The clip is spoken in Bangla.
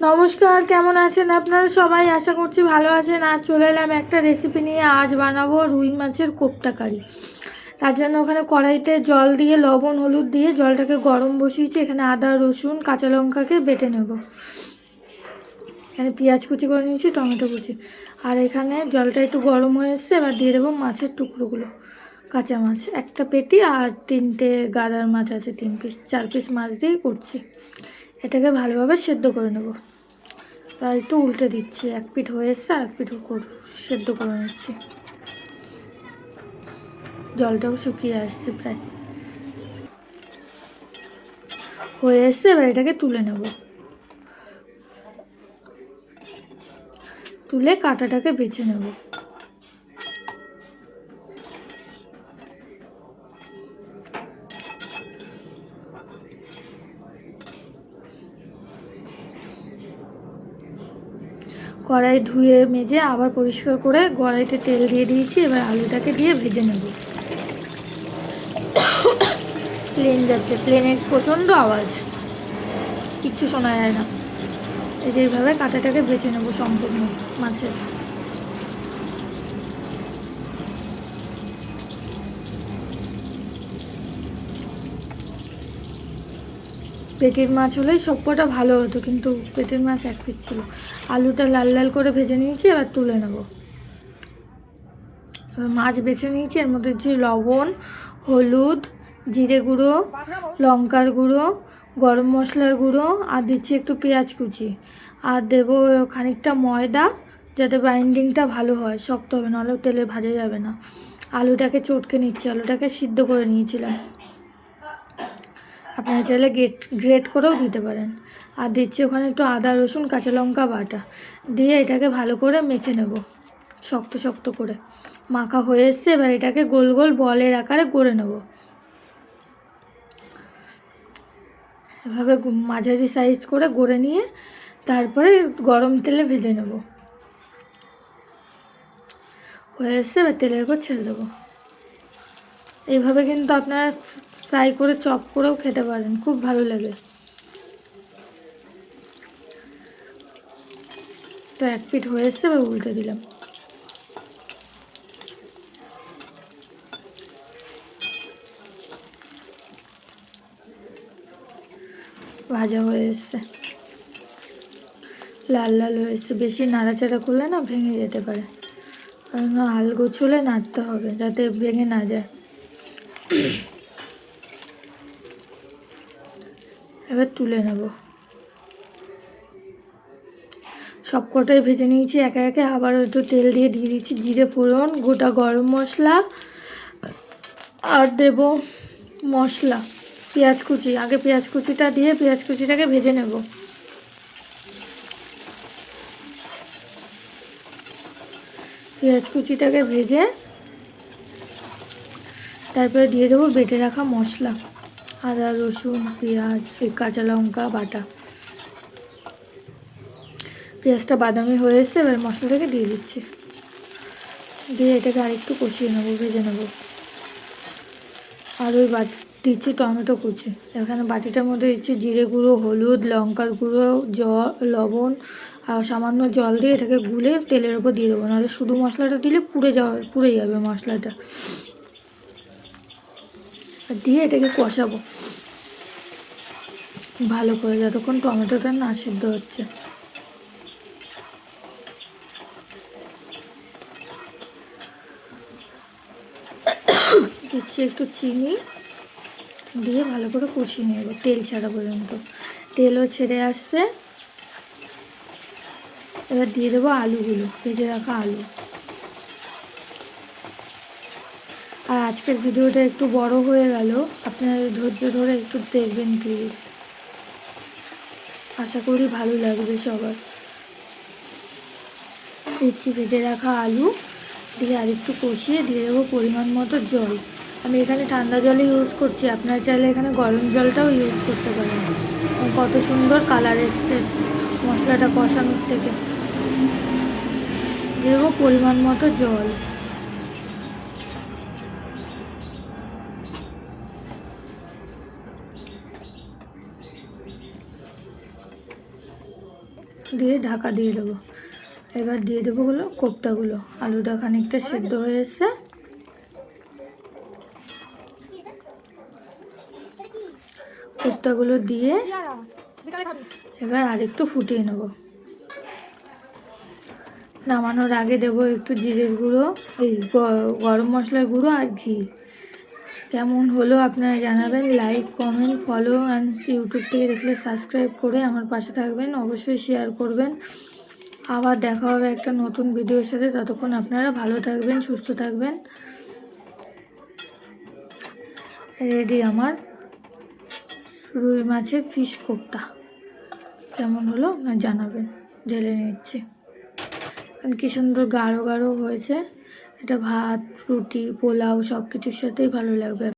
নমস্কার, কেমন আছেন আপনারা সবাই? আশা করছি ভালো আছেন। আর চলে এলাম একটা রেসিপি নিয়ে। আজ বানাবো রুই মাছের কোপ্তা কারি। তার জন্য ওখানে কড়াইতে জল দিয়ে, লবণ, হলুদ দিয়ে জলটাকে গরম বসিয়েছি। এখানে আদা, রসুন, কাঁচা লঙ্কাকে বেটে নেব। এখানে পেঁয়াজ কুচি করে নিয়েছি, টমেটো কুচি। আর এখানে জলটা একটু গরম হয়ে এসছে, এবার দিয়ে দেবো মাছের টুকরোগুলো। কাঁচা মাছ, একটা পেটি আর তিনটে গাদার মাছ আছে, তিন পিস চার পিস মাছ দিয়েই করছি। এটাকে ভালোভাবে সেদ্ধ করে নেব। আর একটু উল্টে দিচ্ছি, এক পিঠ হয়ে এসছে এক পিঠ সেদ্ধ করে নিচ্ছি। জলটাও শুকিয়ে আসছে প্রায়। হয়ে এসছে, এবার এটাকে তুলে নেব। তুলে কাঁটাটাকে বেছে নেব। কড়াই ধুয়ে মেজে আবার পরিষ্কার করে কড়াইতে তেল দিয়ে দিয়েছি, এবার আলুটাকে দিয়ে ভেজে নেব। প্লেন যাচ্ছে প্লেনের প্রচণ্ড আওয়াজ। কিচ্ছু শোনা যায় না। এই যে এইভাবে কাঁটাটাকে বেছে নেব সম্পূর্ণ মাছের পেটির মাছ হলেই সবকটা ভালো হতো, কিন্তু পেটের মাছ এক পিস ছিল। আলুটা লাল লাল করে ভেজে নিয়েছি, এবার তুলে নেব। এবার মাছ বেছে নিয়েছি, এর মধ্যে যে লবণ, হলুদ, জিরে গুঁড়ো, লঙ্কার গুঁড়ো, গরম মশলার গুঁড়ো, আর দিচ্ছি একটু পেঁয়াজ কুচি। আর দেবো খানিকটা ময়দা, যাতে বাইন্ডিংটা ভালো হয়, শক্ত হবে, নাহলে তেলে ভাজা যাবে না। আলুটাকে চটকে নিচ্ছি, আলুটাকে সিদ্ধ করে নিয়েছিলাম। আপনারা চাইলে গ্রেট গ্রেট করেও দিতে পারেন। আর দিচ্ছি ওখানে একটু আদা, রসুন, কাঁচা লঙ্কা বাটা। দিয়ে এটাকে ভালো করে মেখে নেব, শক্ত শক্ত করে। মাখা হয়ে এসছে, এবার এটাকে গোল গোল বলের আকারে গড়ে নেব। এভাবে মাঝারি সাইজ করে গড়ে নিয়ে তারপরে গরম তেলে ভেজে নেব। হয়ে এসছে, এবার তেলের উপর ছেড়ে দেবো। এইভাবে কিন্তু আপনারা ফ্রাই করে চপ করেও খেতে পারেন, খুব ভালো লাগে। তো এক পিঠ হয়ে এসছে এবার উল্টে দিলাম। ভাজা হয়ে এসছে লাল লাল হয়ে এসছে বেশি নাড়াচাড়া করলে না ভেঙে যেতে পারে। কারণ ছুলে নাড়তে হবে, যাতে ভেঙে না যায়। এবার তুলে নেব। সব কটাই ভেজে নিয়েছি, একে একে আবার একটু তেল দিয়ে দিয়ে দিচ্ছি, জিরে ফোড়ন, গোটা গরম মশলা, আর দেব মশলা, পেঁয়াজ কুচি। আগে পেঁয়াজ কুচিটা দিয়ে পেঁয়াজ কুচিটাকে ভেজে নেব। পেঁয়াজ কুচিটাকে ভেজে তারপরে দিয়ে দেবো বেটে রাখা মশলা। আদা, রসুন, পেঁয়াজ কাঁচা লঙ্কা, বাটা। পেঁয়াজটা বাদামি হয়ে এসছে, এবার মশলাটাকে দিয়ে দিচ্ছি। দিয়ে এটাকে আরেকটু কষিয়ে নেব, ভেজে নেব। আর ওই বাট, দিচ্ছি টমেটো কুচি। এখানে বাটিটার মধ্যে দিচ্ছি জিরে গুঁড়ো, হলুদ, লঙ্কার গুঁড়ো জল লবণ, আর সামান্য জল দিয়ে এটাকে গুলে তেলের ওপর দিয়ে দেবো। নাহলে শুধু মশলাটা দিলে পুড়ে যাওয়া, পুড়ে যাবে মশলাটা। দিয়ে এটাকে কষাবো। ভালো করে যতক্ষণ টমেটোটা না সেদ্ধ হচ্ছে। দিচ্ছি একটু চিনি। দিয়ে ভালো করে কষিয়ে নেব, তেল ছাড়া পর্যন্ত। তেলও ছেড়ে আসছে। এবার দিয়ে দেবো আলুগুলো, ভেজে রাখা আলু। আর আজকের ভিডিওটা একটু বড় হয়ে গেল। আপনারা ধৈর্য ধরে একটু দেখবেন প্লিজ আশা করি ভালো লাগবে সবার। দিচ্ছি ভেজে রাখা আলু দিয়ে আর একটু কষিয়ে দিয়ে দেবো পরিমাণ মতো জল। আমি এখানে ঠান্ডা জলই ইউজ করছি। আপনারা চাইলে এখানে গরম জলটাও ইউজ করতে পারেন। কত সুন্দর কালার এসছে মশলাটা কষানোর থেকে। দিয়ে দেবো পরিমাণ মতো জল। দিয়ে ঢাকা দিয়ে দেবো। এবার দিয়ে দেবো হলো কোপ্তাগুলো। আলুটা খানিকটা সেদ্ধ হয়ে এসছে। কোপ্তাগুলো দিয়ে এবার আরেকটু ফুটিয়ে নেব। নামানোর আগে দেবো একটু জিরের গুঁড়ো, এই গরম মশলার গুঁড়ো আর ঘি। কেমন হলো আপনারা জানাবেন like comment follow and YouTube থেকে দেখলে সাবস্ক্রাইব করে আমার পাশে থাকবেন, অবশ্যই শেয়ার করবেন। আবার দেখা হবে একটা নতুন ভিডিওর সাথে, ততক্ষণ আপনারা ভালো থাকবেন, সুস্থ থাকবেন। রেডি আমার রুই মাছের ফিশ কোপ্তা। কেমন হলো? না জানাবেন, ঢেলে নিচ্ছি। কি সুন্দর গাঢ় গাঢ় হয়েছে। এটা ভাত রুটি পোলাও সব কিছুর সাথেই ভালো লাগবে।